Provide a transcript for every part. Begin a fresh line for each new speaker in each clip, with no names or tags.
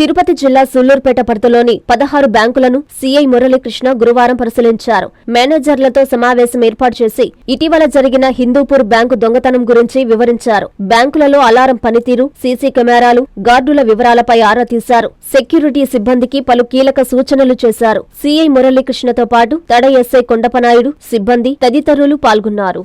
తిరుపతి జిల్లా సుల్లూరుపేట పరిధిలోని పదహారు బ్యాంకులను సీఐ మురళీకృష్ణ గురువారం పరిశీలించారు. మేనేజర్లతో సమావేశం ఏర్పాటు చేసి ఇటీవల జరిగిన హిందూపూర్ బ్యాంకు దొంగతనం గురించి వివరించారు. బ్యాంకులలో అలారం పనితీరు సీసీ కెమెరాలు గార్డుల వివరాలపై ఆరా తీశారు. సెక్యూరిటీ సిబ్బందికి పలు కీలక సూచనలు చేశారు. సీఐ మురళీకృష్ణతో పాటు తడ ఎస్ఐ కొండపనాయుడు సిబ్బంది తదితరులు పాల్గొన్నారు.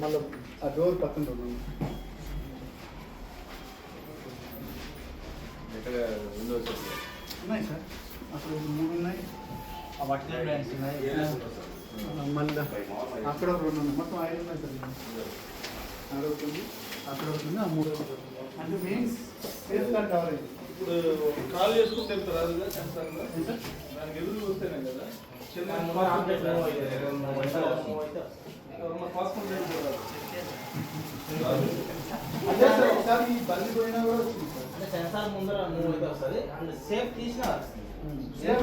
మళ్ళీ ఆ, డోర్ పక్కన రెండు ఉన్నాయి. సార్ అసలు మూడు ఉన్నాయి మళ్ళీ అక్కడ ఒక రెండు ఉన్నాయి. మొత్తం ఐదు అక్కడ ఒకటి అక్కడ ఒకటి ఆ మూడు. అంటే మెయిన్ సేఫ్ గార్డ్ కవర్ అయింది
ఇప్పుడు కాల్ చేసుకుంటే
సార్
దానికి ఎదురు వస్తేనే కదా. చిన్న
అదే సార్ ఒకసారి ఈ బండి పోయినా కూడా వచ్చింది సార్.
అంటే సెన్సార్ ముందర మూవ్ అయితే వస్తుంది అండ్ సేఫ్ తీసినా వస్తుంది
సేఫ్